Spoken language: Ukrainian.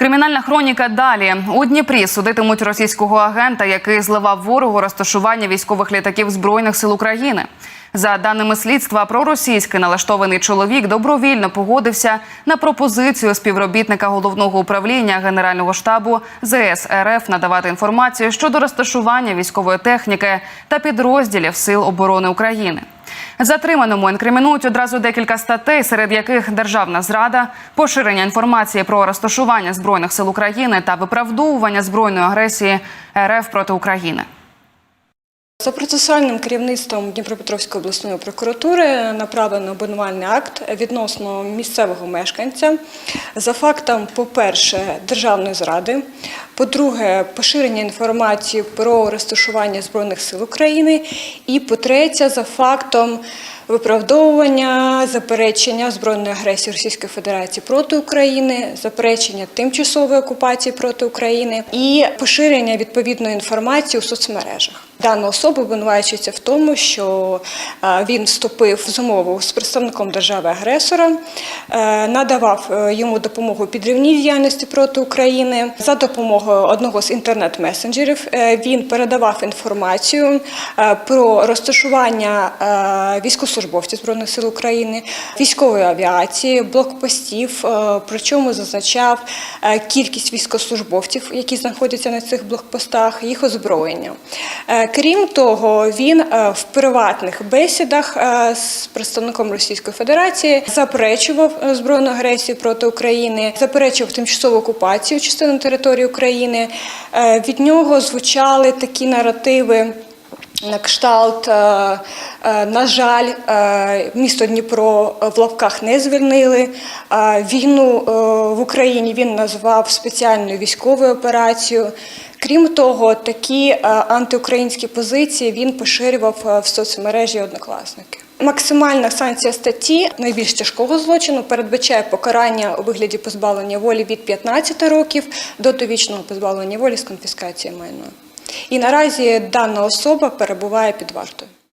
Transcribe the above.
Кримінальна хроніка далі у Дніпрі судитимуть російського агента, який зливав ворогу розташування військових літаків збройних сил України. За даними слідства, проросійський налаштований чоловік добровільно погодився на пропозицію співробітника головного управління Генерального штабу ЗС РФ надавати інформацію щодо розташування військової техніки та підрозділів Сил оборони України. Затриманому інкримінують одразу декілька статей, серед яких державна зрада, поширення інформації про розташування збройних сил України та виправдовування збройної агресії РФ проти України. За процесуальним керівництвом Дніпропетровської обласної прокуратури направлено обвинувальний акт відносно місцевого мешканця. За фактом, по-перше, державної зради, по-друге, поширення інформації про розташування Збройних сил України, і по-третє, за фактом виправдовування, заперечення збройної агресії Російської Федерації проти України, заперечення тимчасової окупації проти України і поширення відповідної інформації у соцмережах. Дана особа обвинувачується в тому, що е, він вступив в змову з представником держави-агресора, е, надавав е, йому допомогу підривній діяльності проти України за допомогою одного з інтернет-месенджерів. Він передавав інформацію про розташування військовослужбовців збройних сил України, військової авіації, блокпостів. Причому зазначав кількість військовослужбовців, які знаходяться на цих блокпостах, їх озброєння. Крім того, він е, в приватних бесідах е, з представником Російської Федерації заперечував е, збройну агресію проти України, заперечував тимчасову окупацію частини території України. Від нього звучали такі наративи. На кшталт, е, е, на жаль, е, місто Дніпро в лавках не звільнили. Війну в Україні він назвав спеціальною військовою операцією. Крім того, такі антиукраїнські позиції він поширював в соцмережі однокласники. Максимальна санкція статті найбільш тяжкого злочину передбачає покарання у вигляді позбавлення волі від 15 років до довічного позбавлення волі з конфіскацією майна. І наразі дана особа перебуває під вартою.